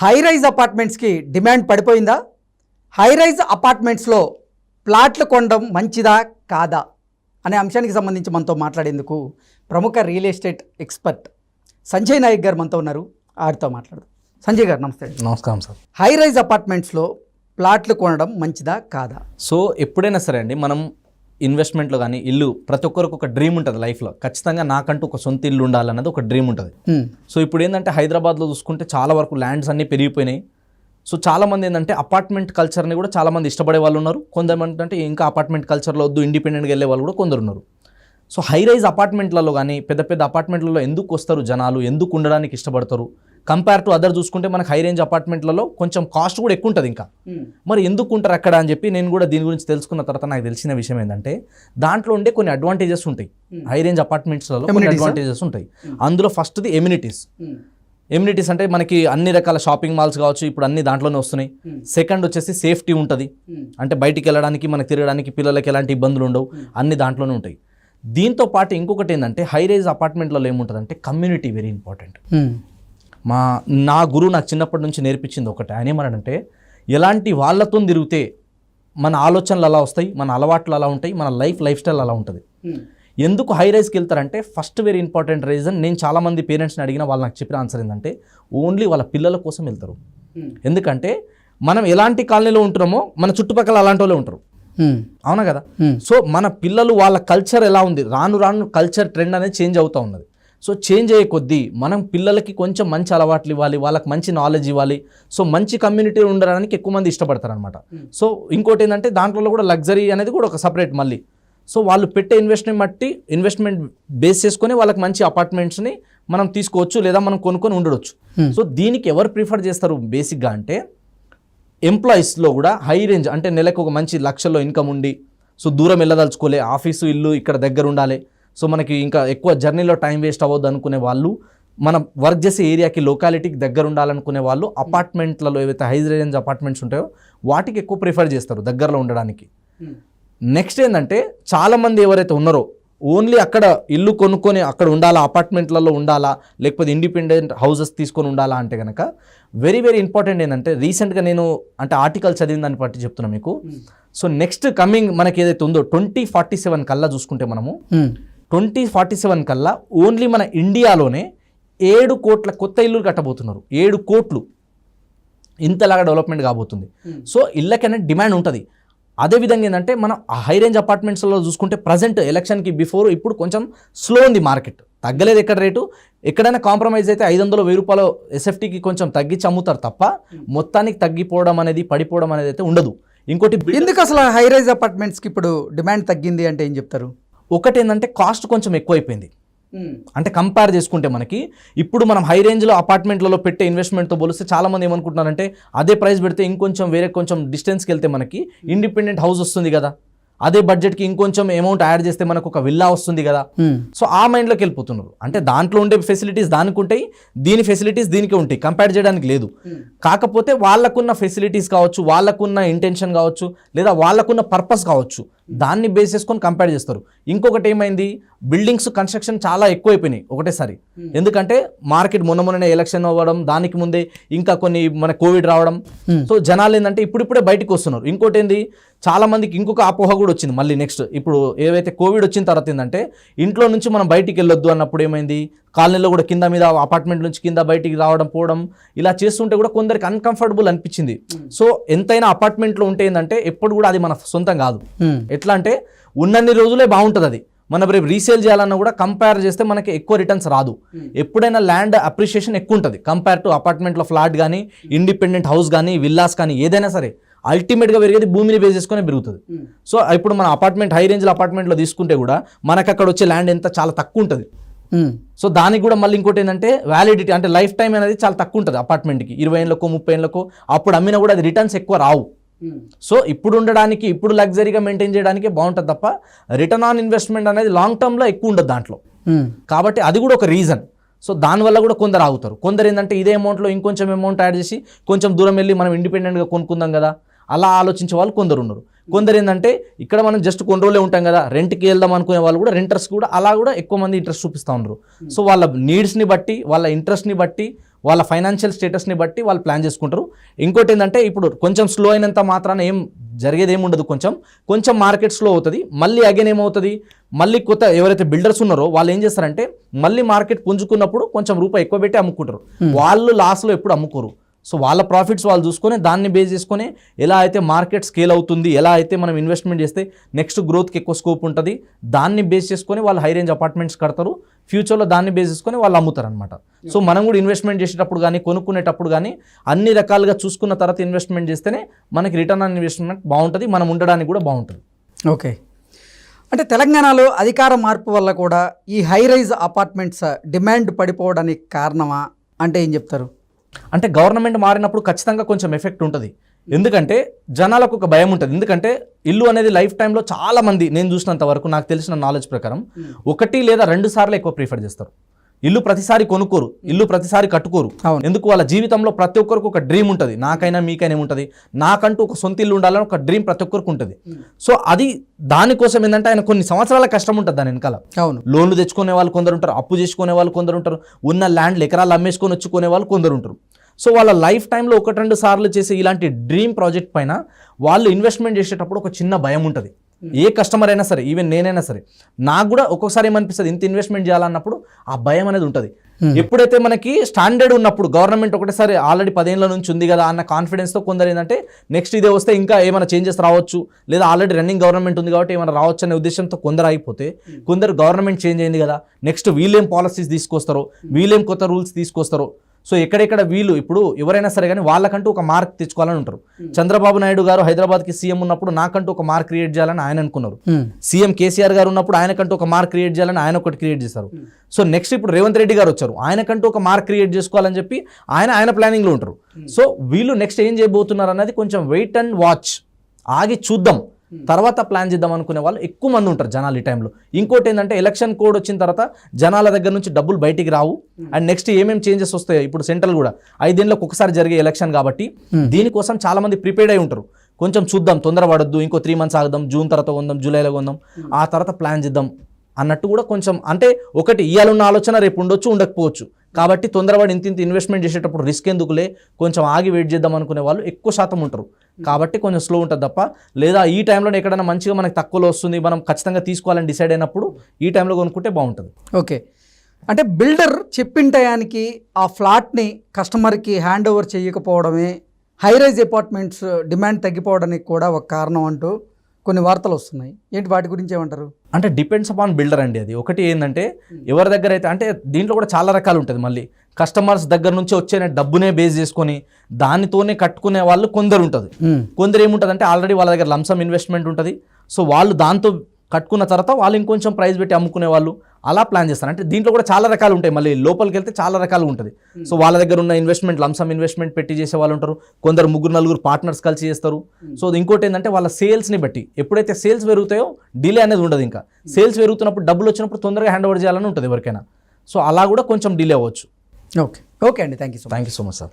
High rise అపార్ట్మెంట్స్కి demand పడిపోయిందా? High rise అపార్ట్మెంట్స్లో ప్లాట్లు కొనడం మంచిదా కాదా? అనే అంశానికి సంబంధించి మనతో మాట్లాడేందుకు ప్రముఖ real estate expert Sanjay Nayak గారు మనతో ఉన్నారు. ఆడితో మాట్లాడదు. సంజయ్ గారు నమస్తే. నమస్కారం సార్. హై రైజ్ అపార్ట్మెంట్స్లో ప్లాట్లు కొనడం మంచిదా కాదా? సో ఎప్పుడైనా సరే అండి మనం ఇన్వెస్ట్మెంట్లో కానీ ఇల్లు ప్రతి ఒక్కరికి ఒక డ్రీమ్ ఉంటుంది లైఫ్లో ఖచ్చితంగా నాకంటూ ఒక సొంత ఇల్లు ఉండాలన్నది ఒక డ్రీమ్ ఉంటుంది. సో ఇప్పుడు ఏంటంటే హైదరాబాద్లో చూసుకుంటే చాలా వరకు ల్యాండ్స్ అన్నీ పెరిగిపోయినాయి. సో చాలామంది ఏంటంటే అపార్ట్మెంట్ కల్చర్ని కూడా చాలామంది ఇష్టపడే వాళ్ళు ఉన్నారు. కొంతమంది అంటే ఇంకా అపార్ట్మెంట్ కల్చర్లో వద్దు ఇండిపెండెంట్గా వెళ్ళే వాళ్ళు కూడా కొందరు ఉన్నారు. సో హై రైజ్ అపార్ట్మెంట్లలో కానీ పెద్ద పెద్ద అపార్ట్మెంట్లలో ఎందుకు వస్తారు జనాలు? ఎందుకు ఉండడానికి ఇష్టపడతారు? కంపేర్ టు అదర్ చూసుకుంటే మనకు హై రేంజ్ అపార్ట్మెంట్లలో కొంచెం కాస్ట్ కూడా ఎక్కువ ఉంటుంది ఇంకా. మరి ఎందుకు ఉంటారు అక్కడ అని చెప్పి నేను కూడా దీని గురించి తెలుసుకున్న తర్వాత నాకు తెలిసిన విషయం ఏంటంటే దాంట్లో ఉండే కొన్ని అడ్వాంటేజెస్ ఉంటాయి. హై రేంజ్ అపార్ట్మెంట్స్లలో కొన్ని? అడ్వాంటేజెస్ ఉంటాయి. అందులో ఫస్ట్ది ఎమ్యూనిటీస్ ఎమ్యూనిటీస్ అంటే మనకి అన్ని రకాల షాపింగ్ మాల్స్ కావచ్చు ఇప్పుడు అన్ని దాంట్లోనే వస్తున్నాయి. సెకండ్ వచ్చేసి సేఫ్టీ ఉంటుంది. అంటే బయటికి వెళ్ళడానికి మనకి తిరగడానికి పిల్లలకి ఎలాంటి ఇబ్బందులు ఉండవు. అన్ని దాంట్లోనే ఉంటాయి. దీంతో పాటు ఇంకొకటి ఏంటంటే హై రేజ్ అపార్ట్మెంట్లలో ఏముంటుందంటే కమ్యూనిటీ వెరీ ఇంపార్టెంట్. మా నా గురువు నాకు చిన్నప్పటి నుంచి నేర్పించింది ఒకటి. ఆయన ఏమన్నాడంటే ఎలాంటి వాళ్ళతో తిరిగితే మన ఆలోచనలు అలా వస్తాయి మన అలవాట్లు అలా ఉంటాయి మన లైఫ్ లైఫ్ స్టైల్ అలా ఉంటుంది. ఎందుకు హై రైజ్కి వెళ్తారంటే ఫస్ట్ వెరీ ఇంపార్టెంట్ రీజన్ నేను చాలామంది పేరెంట్స్ని అడిగిన వాళ్ళు నాకు చెప్పిన ఆన్సర్ ఏంటంటే ఓన్లీ వాళ్ళ పిల్లల కోసం వెళ్తారు. ఎందుకంటే మనం ఎలాంటి కాలనీలో ఉంటున్నామో మన చుట్టుపక్కల అలాంటి వాళ్ళే ఉంటారు. అవునా కదా. సో మన పిల్లలు వాళ్ళ కల్చర్ ఎలా ఉంది? రాను రాను కల్చర్ ట్రెండ్ అనేది చేంజ్ అవుతూ ఉన్నది. సో చేంజ్ అయ్యే కొద్దీ మనం పిల్లలకి కొంచెం మంచి అలవాట్లు ఇవ్వాలి వాళ్ళకి మంచి నాలెడ్జ్ ఇవ్వాలి. సో మంచి కమ్యూనిటీ ఉండడానికి ఎక్కువ మంది ఇష్టపడతారు అనమాట సో ఇంకోటి ఏంటంటే దాంట్లో కూడా లగ్జరీ అనేది కూడా ఒక సపరేట్ మళ్ళీ. సో వాళ్ళు పెట్టే ఇన్వెస్ట్మెంట్ బట్టి ఇన్వెస్ట్మెంట్ బేస్ చేసుకొని వాళ్ళకి మంచి అపార్ట్మెంట్స్ని మనం తీసుకోవచ్చు లేదా మనం కొనుక్కొని ఉండవచ్చు. సో దీనికి ఎవరు ప్రిఫర్ చేస్తారు బేసిక్గా అంటే ఎంప్లాయీస్లో కూడా హై రేంజ్ అంటే నెలకు ఒక మంచి లక్షల్లో ఇన్కమ్ ఉండి సో దూరం వెళ్ళదలుచుకోలే ఆఫీసు ఇల్లు ఇక్కడ దగ్గర ఉండాలి. సో మనకి ఇంకా ఎక్కువ జర్నీలో టైం వేస్ట్ అవ్వద్దు అనుకునే వాళ్ళు మనం వర్క్ చేసే ఏరియాకి లొకాలిటీకి దగ్గర ఉండాలనుకునే వాళ్ళు అపార్ట్మెంట్లలో ఏవైతే హై రేంజ్ అపార్ట్మెంట్స్ ఉంటాయో వాటికి ఎక్కువ ప్రిఫర్ చేస్తారు దగ్గరలో ఉండడానికి. నెక్స్ట్ ఏంటంటే చాలామంది ఎవరైతే ఉన్నారో ఓన్లీ అక్కడ ఇల్లు కొనుక్కొని అక్కడ ఉండాలా అపార్ట్మెంట్లలో ఉండాలా లేకపోతే ఇండిపెండెంట్ హౌసెస్ తీసుకొని ఉండాలా అంటే కనుక వెరీ వెరీ ఇంపార్టెంట్ ఏంటంటే రీసెంట్గా నేను అంటే ఆర్టికల్ చదివిన దాన్ని బట్టి చెప్తున్నా మీకు. సో నెక్స్ట్ కమింగ్ మనకి ఏదైతే ఉందో ట్వంటీ ఫార్టీ సెవెన్ కల్లా చూసుకుంటే మనము. ట్వంటీ ఫార్టీ సెవెన్ కల్లా ఓన్లీ మన ఇండియాలోనే ఏడు కోట్ల కొత్త ఇల్లు కట్టబోతున్నారు. ఏడు కోట్లు. ఇంతలాగా డెవలప్మెంట్ కాబోతుంది. సో ఇళ్ళకనే డిమాండ్ ఉంటుంది. అదేవిధంగా ఏంటంటే మనం హై రేంజ్ అపార్ట్మెంట్స్లో చూసుకుంటే ప్రజెంట్ ఎలక్షన్కి బిఫోర్ ఇప్పుడు కొంచెం స్లో ఉంది మార్కెట్ తగ్గలేదు ఎక్కడ రేటు? ఎక్కడైనా కాంప్రమైజ్ అయితే ఐదు వందలు వెయ్యి రూపాయలు ఎస్ఎఫ్టీకి కొంచెం తగ్గించి అమ్ముతారు తప్ప మొత్తానికి తగ్గిపోవడం అనేది పడిపోవడం అనేది అయితే ఉండదు. ఇంకోటి ఎందుకు అసలు హై రైజ్ అపార్ట్మెంట్స్కి ఇప్పుడు డిమాండ్ తగ్గింది అంటే ఏం చెప్తారు? ఒకటి ఏంటంటే కాస్ట్ కొంచెం ఎక్కువైపోయింది. అంటే కంపేర్ చేసుకుంటే మనకి ఇప్పుడు మనం హై రేంజ్లో అపార్ట్మెంట్లలో పెట్టే ఇన్వెస్ట్మెంట్తో పోలిస్తే చాలా మంది ఏమనుకుంటున్నారంటే అదే ప్రైస్ పెడితే ఇంకొంచెం వేరే కొంచెం డిస్టెన్స్కి వెళ్తే మనకి ఇండిపెండెంట్ హౌస్ వస్తుంది కదా. అదే బడ్జెట్కి ఇంకొంచెం అమౌంట్ యాడ్ చేస్తే మనకు ఒక విల్లా వస్తుంది కదా. హ్మ్. సో ఆ మైండ్లోకి వెళ్ళిపోతున్నారు. అంటే దాంట్లో ఉండే ఫెసిలిటీస్ దానికి ఉంటాయి దీని ఫెసిలిటీస్ దీనికి ఉంటాయి. కంపేర్ చేయడానికి లేదు. కాకపోతే వాళ్ళకున్న ఫెసిలిటీస్ కావచ్చు వాళ్ళకున్న ఇంటెన్షన్ కావచ్చు లేదా వాళ్ళకున్న పర్పస్ కావచ్చు. దాన్ని బేస్ చేసుకొని కంపేర్ చేస్తారు. ఇంకొకటి ఏమైంది? బిల్డింగ్స్ కన్స్ట్రక్షన్ చాలా ఎక్కువైపోయినాయి ఒకటేసారి. ఎందుకంటే మార్కెట్ మొన్న మొన్ననే ఎలక్షన్ అవ్వడం దానికి ముందే ఇంకా కొన్ని మన కోవిడ్ రావడం. సో జనాలు ఏంటంటే ఇప్పుడిప్పుడే బయటికి వస్తున్నారు. ఇంకోటి ఏంది చాలా మందికి ఇంకొక అపోహ కూడా వచ్చింది మళ్ళీ నెక్స్ట్. ఇప్పుడు ఏవైతే కోవిడ్ వచ్చిన తర్వాత ఏంటంటే ఇంట్లో నుంచి మనం బయటికి వెళ్ళొద్దు అన్నప్పుడు ఏమైంది? కాలనీలో కూడా కింద మీద అపార్ట్మెంట్ నుంచి కింద బయటికి రావడం పోవడం ఇలా చేస్తుంటే కూడా కొందరికి అన్కంఫర్టబుల్ అనిపించింది. సో ఎంతైనా అపార్ట్మెంట్లో ఉంటే ఏంటంటే ఎప్పుడు కూడా అది మన సొంతం కాదు. హ్మ్. ఎట్లా అంటే ఉన్నన్ని రోజులే బాగుంటుంది అది. మనం రేపు రీసేల్ చేయాలన్నా కూడా కంపేర్ చేస్తే మనకి ఎక్కువ రిటర్న్స్ రాదు. ఎప్పుడైనా ల్యాండ్ అప్రిషియేషన్ ఎక్కువ ఉంటుంది. కంపేర్ టు అపార్ట్మెంట్లో ఫ్లాట్ కానీ ఇండిపెండెంట్ హౌస్ కానీ విల్లాస్ కానీ ఏదైనా సరే. అల్టిమేట్గా పెరిగేది భూమిని బేస్ చేసుకొని పెరుగుతుంది. సో ఇప్పుడు మన అపార్ట్మెంట్ హై రేంజ్లో అపార్ట్మెంట్లో తీసుకుంటే కూడా మనకు అక్కడ వచ్చే ల్యాండ్ ఎంత చాలా తక్కువ ఉంటుంది. హ్మ్. సో దానికి కూడా మళ్ళీ ఇంకోటి ఏంటంటే వ్యాలిడిటీ అంటే లైఫ్ టైం అనేది చాలా తక్కువ ఉంటుంది అపార్ట్మెంట్కి ఇరవై ఏళ్ళకో ముప్పై ఏళ్ళకో అప్పుడు అమ్మినా కూడా అది రిటర్న్స్ ఎక్కువ రావు. సో ఇప్పుడు ఉండడానికి ఇప్పుడు లగ్జరీగా మెయింటైన్ చేయడానికి బాగుంటుంది తప్ప రిటర్న్ ఆన్ ఇన్వెస్ట్మెంట్ అనేది లాంగ్ టర్మ్లో ఎక్కువ ఉండదు దాంట్లో. కాబట్టి అది కూడా ఒక రీజన్ సో దానివల్ల కూడా కొందరు ఆగుతారు. కొందరు ఏంటంటే ఇదే అమౌంట్లో ఇంకొంచెం అమౌంట్ యాడ్ చేసి కొంచెం దూరం వెళ్ళి మనం ఇండిపెండెంట్గా కొనుక్కుందాం కదా. అలా ఆలోచించే వాళ్ళు కొందరు ఉన్నారు కొందరు ఏంటంటే ఇక్కడ మనం జస్ట్ కొన్ని రోజులే ఉంటాం కదా రెంట్కి వెళ్దాం అనుకునే వాళ్ళు కూడా రెంటర్స్ కూడా అలా కూడా ఎక్కువ మంది ఇంట్రెస్ట్ చూపిస్తూ ఉన్నారు. సో వాళ్ళ నీడ్స్ని బట్టి వాళ్ళ ఇంట్రెస్ట్ని బట్టి వాళ్ళ ఫైనాన్షియల్ స్టేటస్ని బట్టి వాళ్ళు ప్లాన్ చేసుకుంటారు. ఇంకోటి ఏంటంటే ఇప్పుడు కొంచెం స్లో అయినంత మాత్రాన ఏం జరిగేది ఏమి ఉండదు కొంచెం. కొంచెం మార్కెట్ స్లో అవుతుంది మళ్ళీ అగైన్ ఏమవుతుంది? మళ్ళీ కొత్త ఎవరైతే బిల్డర్స్ ఉన్నారో వాళ్ళు ఏం చేస్తారంటే మళ్ళీ మార్కెట్ పుంజుకున్నప్పుడు కొంచెం రూపాయి ఎక్కువ పెట్టి అమ్ముకుంటారు. వాళ్ళు లాస్లో ఎప్పుడు అమ్ముకోరు. సో వాళ్ళ ప్రాఫిట్స్ వాళ్ళు చూసుకొని దాన్ని బేస్ చేసుకొని ఎలా అయితే మార్కెట్ స్కేల్ అవుతుంది ఎలా అయితే మనం ఇన్వెస్ట్మెంట్ చేస్తే నెక్స్ట్ గ్రోత్కి ఎక్కువ స్కోప్ ఉంటుంది దాన్ని బేస్ చేసుకొని వాళ్ళు హై రేంజ్ అపార్ట్మెంట్స్ కడతారు ఫ్యూచర్లో దాన్ని బేస్ చేసుకొని వాళ్ళు అమ్ముతారు అనమాట సో మనం కూడా ఇన్వెస్ట్మెంట్ చేసేటప్పుడు కానీ కొనుక్కునేటప్పుడు కానీ అన్ని రకాలుగా చూసుకున్న తర్వాత ఇన్వెస్ట్మెంట్ చేస్తేనే మనకి రిటర్న్ ఆన్ ఇన్వెస్ట్మెంట్ బాగుంటుంది మనం ఉండడానికి కూడా బాగుంటుంది. ఓకే. అంటే తెలంగాణలో అధికార మార్పు వల్ల కూడా ఈ హై రైజ్ అపార్ట్మెంట్స్ డిమాండ్ పడిపోవడానికి కారణమా? అంటే ఏం చెప్తారు? అంటే గవర్నమెంట్ మారినప్పుడు ఖచ్చితంగా కొంచెం ఎఫెక్ట్ ఉంటుంది. ఎందుకంటే జనాలకు ఒక భయం ఉంటుంది. ఎందుకంటే ఇల్లు అనేది లైఫ్ టైంలో చాలా మంది నేను చూసినంత వరకు నాకు తెలిసిన నాలెడ్జ్ ప్రకారం ఒకటి లేదా రెండు సార్లు ఎక్కువ ప్రిఫర్ చేస్తారు. ఇల్లు ప్రతిసారి కొనుక్కోరు ఇల్లు ప్రతిసారి కట్టుకోరు. అవును. ఎందుకు? వాళ్ళ జీవితంలో ప్రతి ఒక్కరికి ఒక డ్రీమ్ ఉంటుంది. నాకైనా మీకైనా ఏముంటుంది? నాకంటూ ఒక సొంత ఇల్లు ఉండాలని ఒక డ్రీమ్ ప్రతి ఒక్కరికి ఉంటుంది. సో అది దానికోసం ఏంటంటే ఆయన కొన్ని సంవత్సరాల కష్టం ఉంటుంది దాని వెనకాల. అవును. లోన్లు తెచ్చుకునే వాళ్ళు కొందరు ఉంటారు అప్పు చేసుకునే వాళ్ళు కొందరు ఉంటారు ఉన్న ల్యాండ్లు ఎకరాలు అమ్మేసుకొని వచ్చుకునే వాళ్ళు కొందరు ఉంటారు. సో వాళ్ళ లైఫ్ టైంలో ఒకటి రెండు సార్లు చేసే ఇలాంటి డ్రీమ్ ప్రాజెక్ట్ పైన వాళ్ళు ఇన్వెస్ట్మెంట్ చేసేటప్పుడు ఒక చిన్న భయం ఉంటుంది. ఏ కస్టమర్ అయినా సరే ఈవెన్ నేనైనా సరే నాకు కూడా ఒక్కొక్కసారి ఏమనిపిస్తుంది ఇంత ఇన్వెస్ట్మెంట్ చేయాలన్నప్పుడు ఆ భయం అనేది ఉంటుంది. ఎప్పుడైతే మనకి స్టాండర్డ్ ఉన్నప్పుడు గవర్నమెంట్ ఒకటేసారి ఆల్రెడీ పదేళ్ళ నుంచి ఉంది కదా అన్న కాన్ఫిడెన్స్తో కొందరు ఏంటంటే నెక్స్ట్ ఇదే వస్తే ఇంకా ఏమైనా చేంజెస్ రావచ్చు లేదా ఆల్రెడీ రన్నింగ్ గవర్నమెంట్ ఉంది కాబట్టి ఏమైనా రావచ్చు అనే ఉద్దేశంతో కొందరు అయిపోతే కొందరు గవర్నమెంట్ చేంజ్ అయింది కదా నెక్స్ట్ వీళ్ళేం పాలసీస్ తీసుకొస్తారో వీళ్ళేం కొత్త రూల్స్ తీసుకొస్తారో సో ఎక్కడెక్కడ వీళ్ళు ఇప్పుడు ఎవరైనా సరే కానీ వాళ్ళకంటూ ఒక మార్క్ తెచ్చుకోవాలని ఉంటారు. చంద్రబాబు నాయుడు గారు హైదరాబాద్కి సీఎం ఉన్నప్పుడు నాకంటూ ఒక మార్క్ క్రియేట్ చేయాలని ఆయన అనుకున్నారు. Hmm. సీఎం కేసీఆర్ గారు ఉన్నప్పుడు ఆయనకంటూ ఒక మార్క్ క్రియేట్ చేయాలని ఆయన ఒకటి క్రియేట్ చేశారు. సో నెక్స్ట్ ఇప్పుడు రేవంత్ రెడ్డి గారు వచ్చారు. ఆయనకంటూ ఒక మార్క్ క్రియేట్ చేసుకోవాలని చెప్పి ఆయన ఆయన ప్లానింగ్లో ఉంటారు. సో వీళ్ళు నెక్స్ట్ ఏం చేయబోతున్నారు అన్నది కొంచెం వెయిట్ అండ్ వాచ్. ఆగి చూద్దాం. తర్వాత ప్లాన్ చేద్దాం అనుకునే వాళ్ళు ఎక్కువ మంది ఉంటారు జనాలు ఈ టైంలో ఇంకోటి ఏంటంటే ఎలక్షన్ కోడ్ వచ్చిన తర్వాత జనాల దగ్గర నుంచి డబ్బులు బయటికి రావు. అండ్ నెక్స్ట్ ఏమేమి చేంజెస్ వస్తాయి ఇప్పుడు సెంట్రల్ కూడా. ఐదేళ్ళకి ఒకసారి జరిగే ఎలక్షన్ కాబట్టి దీనికోసం చాలా మంది ప్రిపేర్డ్ అయి ఉంటారు. కొంచెం చూద్దాం తొందరపడద్దు ఇంకో త్రీ మంత్స్ ఆగుదాం జూన్ తర్వాత కొందాం జూలైలో కొందాం. ఆ తర్వాత ప్లాన్ చేద్దాం అన్నట్టు కూడా కొంచెం అంటే ఒకటి ఇయ్యాలున్న ఆలోచన రేపు ఉండొచ్చు ఉండకపోవచ్చు. కాబట్టి తొందరపడి ఇంత ఇంత ఇన్వెస్ట్మెంట్ చేసేటప్పుడు రిస్క్ ఎందుకులే? కొంచెం ఆగి వెయిట్ చేద్దాం అనుకునే వాళ్ళు ఎక్కువ శాతం ఉంటారు. కాబట్టి కొంచెం స్లో ఉంటుంది తప్ప లేదా ఈ టైంలో ఎక్కడైనా మంచిగా మనకి తక్కువలో వస్తుంది మనం ఖచ్చితంగా తీసుకోవాలని డిసైడ్ అయినప్పుడు ఈ టైంలో కొనుక్కుంటే బాగుంటుంది. ఓకే. అంటే బిల్డర్ చెప్పిన టయానికి ఆ ఫ్లాట్ని కస్టమర్కి హ్యాండ్ ఓవర్ చేయకపోవడమే హై రైజ్ అపార్ట్మెంట్స్ డిమాండ్ తగ్గిపోవడానికి కూడా ఒక కారణం అంటూ కొన్ని వార్తలు వస్తున్నాయి. ఏంటి వాటి గురించి ఏమంటారు? అంటే డిపెండ్స్ అపాన్ బిల్డర్ అండి అది. ఒకటి ఏంటంటే ఎవరి దగ్గర అయితే అంటే దీంట్లో కూడా చాలా రకాలు ఉంటుంది మళ్ళీ. కస్టమర్స్ దగ్గర నుంచి వచ్చే డబ్బునే బేస్ చేసుకొని దానితోనే కట్టుకునే వాళ్ళు కొందరు ఉంటుంది. కొందరు ఏముంటుంది అంటే ఆల్రెడీ వాళ్ళ దగ్గర లంసమ్ ఇన్వెస్ట్మెంట్ ఉంటుంది. సో వాళ్ళు దాంతో కట్టుకున్న తర్వాత వాళ్ళు ఇంకొంచెం ప్రైస్ పెట్టి అమ్ముకునే వాళ్ళు అలా ప్లాన్ చేస్తారు. అంటే దీంట్లో కూడా చాలా రకాలు ఉంటాయి. మళ్ళీ లోపలికి వెళ్తే చాలా రకాలు ఉంటుంది. సో వాళ్ళ దగ్గర ఉన్న ఇన్వెస్ట్మెంట్ లంసమ్ ఇన్వెస్ట్మెంట్ పెట్టి చేసే వాళ్ళు ఉంటారు. కొందరు ముగ్గురు నలుగురు పార్ట్నర్స్ కలిసి చేస్తారు. సో ఇంకోటి ఏంటంటే వాళ్ళ సేల్స్ని బట్టి ఎప్పుడైతే సేల్స్ పెరుగుతాయో డిలే అనేది ఉండదు ఇంకా. సేల్స్ పెరుగుతున్నప్పుడు డబ్బులు వచ్చినప్పుడు తొందరగా హ్యాండ్ ఓవర్ చేయాలని ఉంటుంది ఎవరికైనా. సో అలా కూడా కొంచెం డిలే అవ్వచ్చు. ఓకే ఓకే అండి. Thank you so thank you so much sir